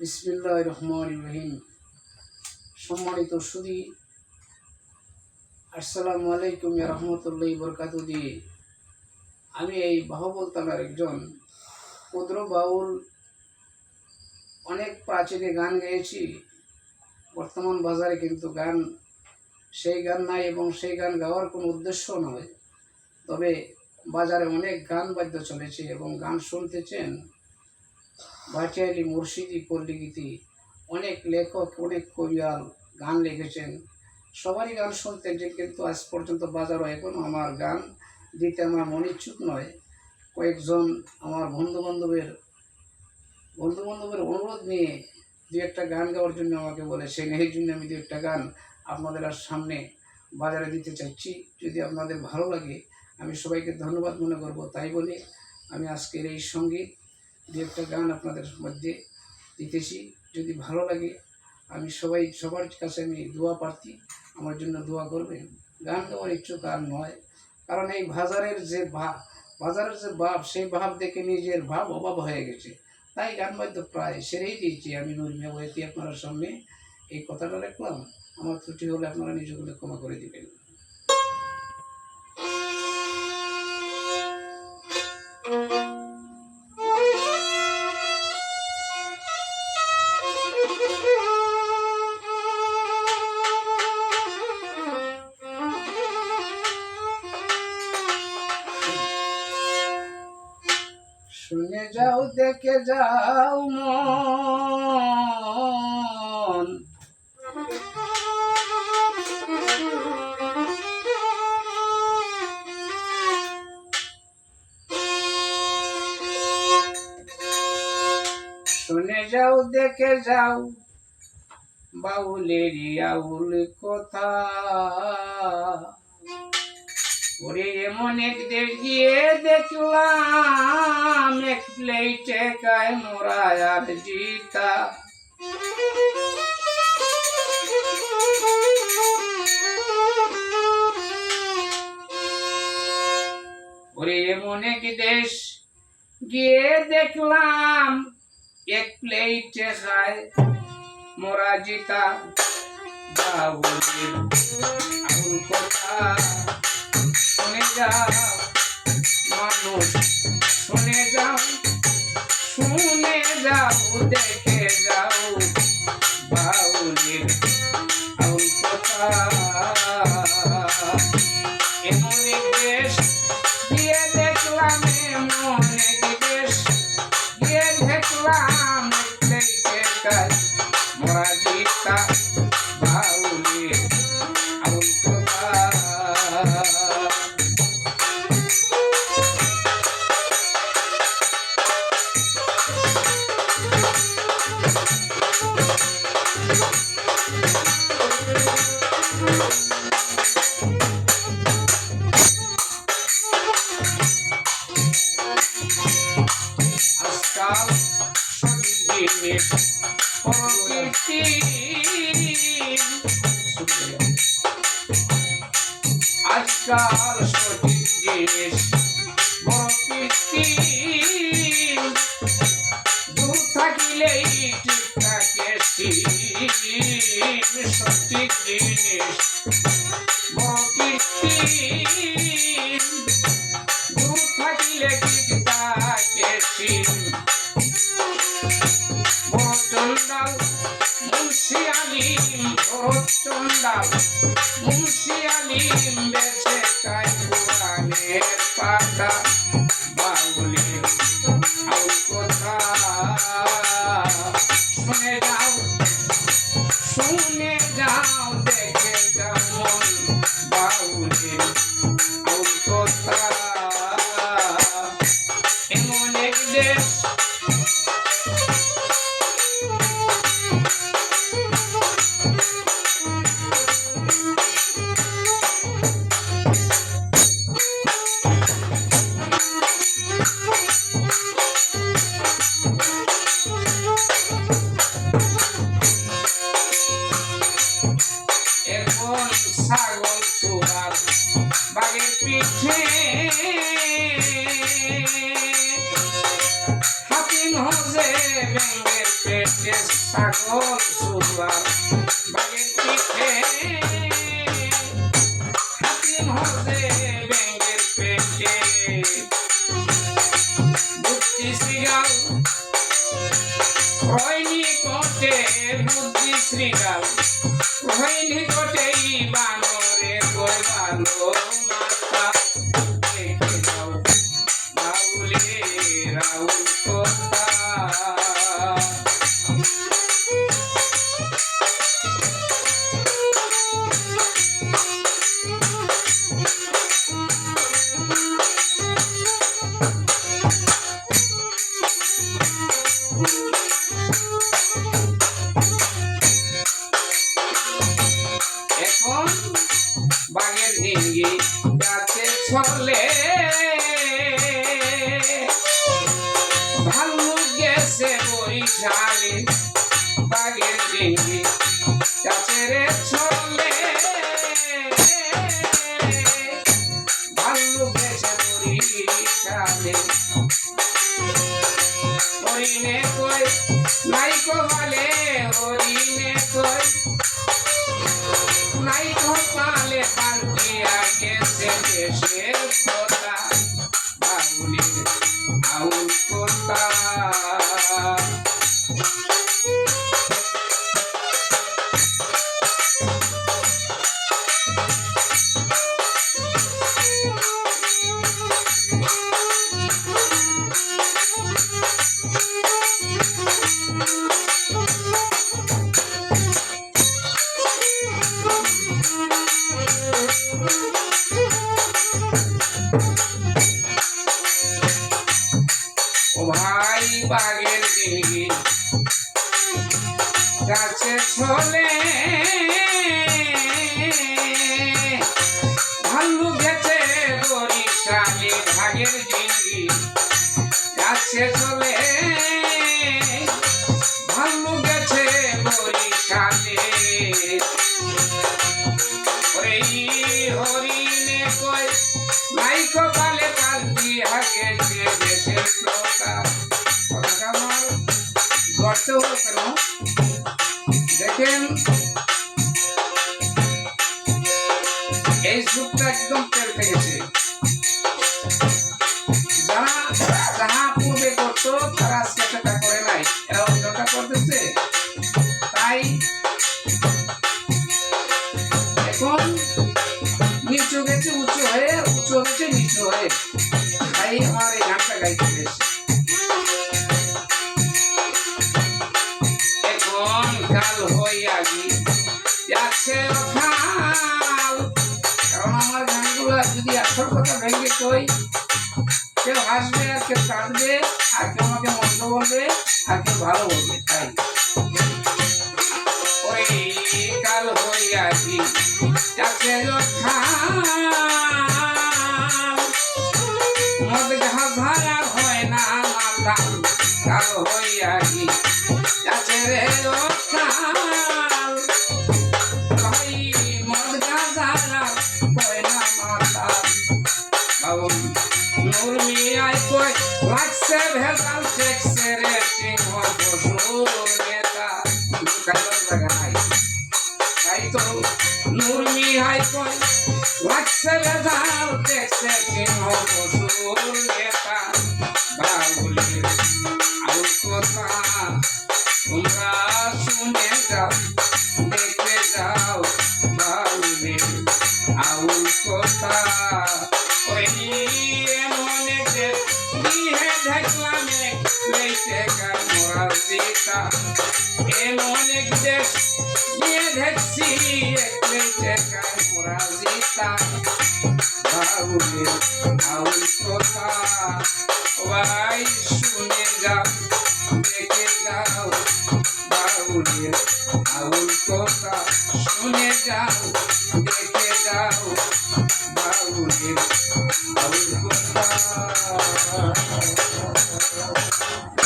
বিসমিল্লাহ রহমান রহিম। সম্মানিত সুদী আসসালামু আলাইকুম রহমতুল্লাহ দিয়ে আমি এই বাহবল তালার একজন ক্ষুদ্র বাউল, অনেক প্রাচীনে গান গেয়েছি। বর্তমান বাজারে কিন্তু গান, সেই গান নাই এবং সেই গান গাওয়ার কোনো উদ্দেশ্য নয়। তবে বাজারে অনেক গান বাদ্য চলেছে এবং গান শুনতেছেন ভাটিয়ালি মুর্শিদি পল্লীগীতি অনেক লেখক, অনেক কবিয়াল গান লিখেছেন। সবারই গান শুনতেন যে কিন্তু আজ পর্যন্ত বাজারও এখনও আমার গান দিতে আমার মন ইচ্ছুক নয়। কয়েকজন আমার বন্ধু বান্ধবের বন্ধু বান্ধবের অনুরোধ নিয়ে দু একটা গান গাওয়ার জন্য আমাকে বলেছেন। এই জন্য আমি দু একটা গান আপনাদের আর সামনে বাজারে দিতে চাইছি। যদি আপনাদের ভালো লাগে, আমি সবাইকে ধন্যবাদ মনে করব। তাই বলে আমি আজকের এই সংগীত দু একটা গান আপনাদের মধ্যে দিতেছি। যদি ভালো লাগে, আমি সবাই, সবার কাছে আমি দোয়া প্রার্থী। আমার জন্য দোয়া করবেন। গান গাওয়ার ইচ্ছুক আর নয়। কারণ এই বাজারের যে ভাব বাজারের যে ভাব, সেই ভাব দেখে নিজের ভাব অভাব হয়ে গেছে। তাই গান বাদ্য প্রায় সেরেই দিয়েছি। আমি নুরমিয়া বইতে আপনার সামনে এই কথাটা রাখলাম। আমার ত্রুটি হলে আপনারা নিজেগুলো ক্ষমা করে দিবেন। শুনে যাও দেখে যাও মন। যাও, দেখে যাও। বাউলেরই আউল কথা। ওরে এমন এক দেশ গিয়ে দেখলাম, এক প্লেটে কায় মোরা আর জিতা। ওরে এমন এক দেশ গিয়ে দেখলাম এক প্লেটে খায় মোরা জিতা। বাউলের আউল কথা শুনে যাও মানুষ শুনে যাও শুনে যাও দেখে মরা থাকে চন্ডাল মুন্সি ভরত পিঠে। হাতিম হজে ব্যাঙ্গের পেটে ছাগল সুলার বাগের পিঠে। হাতিম হজে ব্যাঙ্গের পেটে proteger. falling. এই যুগটা একদম পেলতে গেছে যারা যাহা পূর্বে করতো, তারা আজকে সেটা করে নাই। এরা অন্যটা করতেছে। তাই এখন নিচু গেছে, উঁচু হয়ে, উঁচু হয়েছে নিচু হয়ে। তাই আমার আর আমাকে মন্দ বলবে আর ভালো বলবে তাই। ওই কাল হইয়াছি। কল নূর মিহাই কল হোয়াটসঅ্যাপে দাও দেখছে কেন বসুর নেতা। বাউলের আউল কথা, তোমরা শুনে যাও, দেখে যাও বাউলের আউল কথা। ভাই শুনে গা